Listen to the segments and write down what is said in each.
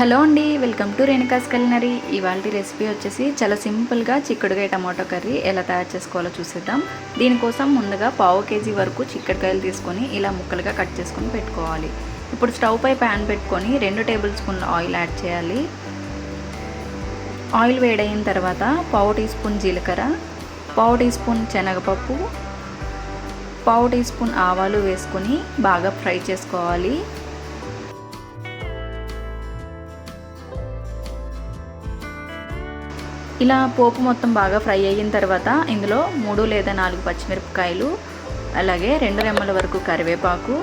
Hello అండి welcome to Renuka's culinary. ఇవాళ recipe వచ్చేసి చాలా సింపుల్గా చిక్కుడుకాయ టమాటో కర్రీ ఎలా తయారు చేసుకోవాలో చూసేద్దాం. దీనికోసం ముందుగా పావు కేజీ వరకు చిక్కుడుకాయలు తీసుకొని ఇలా ముక్కలుగా కట్ చేసుకొని పెట్టుకోవాలి. ఇప్పుడు స్టవ్ పై ప్యాన్ పెట్టుకొని రెండు టేబుల్ స్పూన్ల ఆయిల్ యాడ్ చేయాలి. ఆయిల్ వేడైన తర్వాత పావు టీ స్పూన్ జీలకర్ర పావు టీ స్పూన్ శనగపప్పు పావు టీ స్పూన్ ఆవాలు వేసుకొని బాగా ఫ్రై చేసుకోవాలి. ఇలా పోపు మొత్తం బాగా ఫ్రై అయిన తర్వాత ఇందులో మూడు లేదా నాలుగు పచ్చిమిరపకాయలు అలాగే రెండు రెమ్మల వరకు కరివేపాకు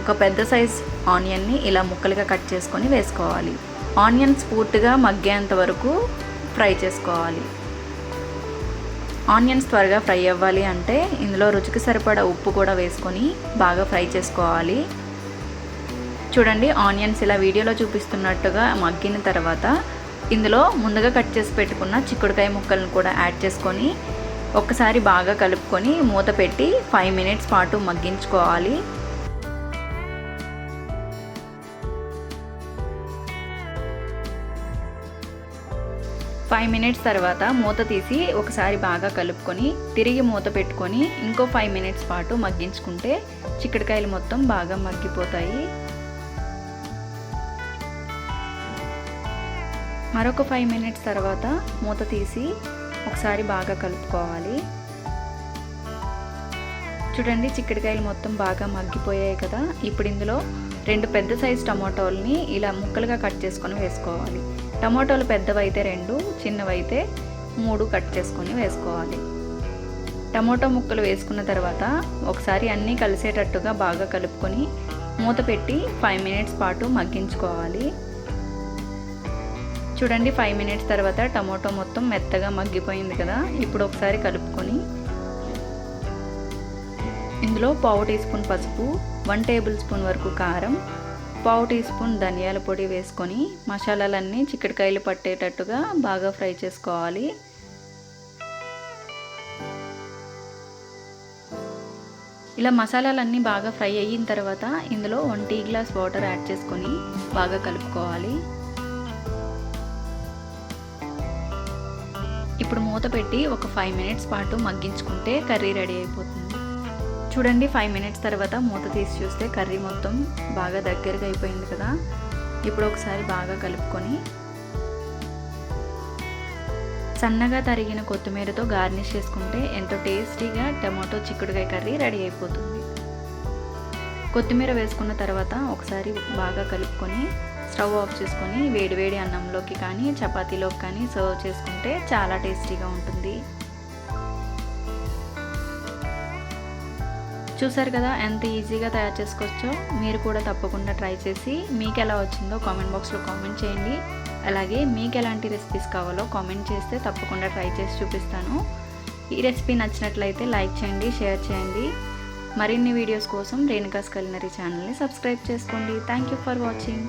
ఒక పెద్ద సైజ్ ఆనియన్ని ఇలా ముక్కలుగా కట్ చేసుకొని వేసుకోవాలి. ఆనియన్స్ పూర్తిగా మగ్గేంత వరకు ఫ్రై చేసుకోవాలి. ఆనియన్స్ త్వరగా ఫ్రై అవ్వాలి అంటే ఇందులో రుచికి సరిపడా ఉప్పు కూడా వేసుకొని బాగా ఫ్రై చేసుకోవాలి. చూడండి ఆనియన్స్ ఇలా వీడియోలో చూపిస్తున్నట్టుగా మగ్గిన తర్వాత ఇందులో ముందుగా కట్ చేసి పెట్టుకున్న చిక్కుడుకాయ ముక్కలను కూడా యాడ్ చేసుకొని ఒక్కసారి బాగా కలుపుకొని మూత పెట్టి ఫైవ్ మినిట్స్ పాటు మగ్గించుకోవాలి. ఫైవ్ మినిట్స్ తర్వాత మూత తీసి ఒకసారి బాగా కలుపుకొని తిరిగి మూత పెట్టుకొని ఇంకో ఫైవ్ మినిట్స్ పాటు మగ్గించుకుంటే చిక్కుడుకాయలు మొత్తం బాగా మగ్గిపోతాయి. మరొక ఫైవ్ మినిట్స్ తర్వాత మూత తీసి ఒకసారి బాగా కలుపుకోవాలి. చూడండి చిక్కడికాయలు మొత్తం బాగా మగ్గిపోయాయి కదా. ఇప్పుడు ఇందులో రెండు పెద్ద సైజు టమాటోల్ని ఇలా ముక్కలుగా కట్ చేసుకొని వేసుకోవాలి. టమాటోలు పెద్దవైతే రెండు చిన్నవైతే మూడు కట్ చేసుకొని వేసుకోవాలి. టమాటో ముక్కలు వేసుకున్న తర్వాత ఒకసారి అన్నీ కలిసేటట్టుగా బాగా కలుపుకొని మూత పెట్టి ఫైవ్ మినిట్స్ పాటు మగ్గించుకోవాలి. చూడండి ఫైవ్ మినిట్స్ తర్వాత టమాటో మొత్తం మెత్తగా మగ్గిపోయింది కదా. ఇప్పుడు ఒకసారి కలుపుకొని ఇందులో పావు టీ స్పూన్ పసుపు వన్ టేబుల్ స్పూన్ వరకు కారం పావు టీ స్పూన్ ధనియాల పొడి వేసుకొని మసాలాలన్నీ చిక్కడికాయలు పట్టేటట్టుగా బాగా ఫ్రై చేసుకోవాలి. ఇలా మసాలాలన్నీ బాగా ఫ్రై అయిన తర్వాత ఇందులో one tea glass water add చేసుకొని బాగా కలుపుకోవాలి. ఇప్పుడు మూత పెట్టి ఒక ఫైవ్ మినిట్స్ పాటు మగ్గించుకుంటే కర్రీ రెడీ అయిపోతుంది. చూడండి ఫైవ్ మినిట్స్ తర్వాత మూత తీసి చూస్తే కర్రీ మొత్తం బాగా దగ్గరగా అయిపోయింది కదా. ఇప్పుడు ఒకసారి బాగా కలుపుకొని సన్నగా తరిగిన కొత్తిమీరతో గార్నిష్ చేసుకుంటే ఎంతో టేస్టీగా టమాటో చిక్కుడుకాయ కర్రీ రెడీ అయిపోతుంది. కొత్తిమీర వేసుకున్న తర్వాత ఒకసారి బాగా కలుపుకొని స్టవ్ ఆఫ్ చేసుకొని వేడివేడి అన్నంలోకి కానీ చపాతీలోకి కానీ సర్వ్ చేసుకుంటే చాలా టేస్టీగా ఉంటుంది. చూసారు కదా ఎంత ఈజీగా తయారు చేసుకోవచ్చో? మీరు కూడా తప్పకుండా ట్రై చేసి మీకు ఎలా వచ్చిందో కామెంట్ బాక్స్లో కామెంట్ చేయండి. అలాగే మీకు ఎలాంటి రెసిపీస్ కావాలో కామెంట్ చేస్తే తప్పకుండా ట్రై చేసి చూపిస్తాను. ఈ రెసిపీ నచ్చినట్లయితే లైక్ చేయండి షేర్ చేయండి. మరిన్ని వీడియోస్ కోసం రేణుకాస్ కలినరీ ఛానల్ని సబ్స్క్రైబ్ చేసుకోండి. Thank you for watching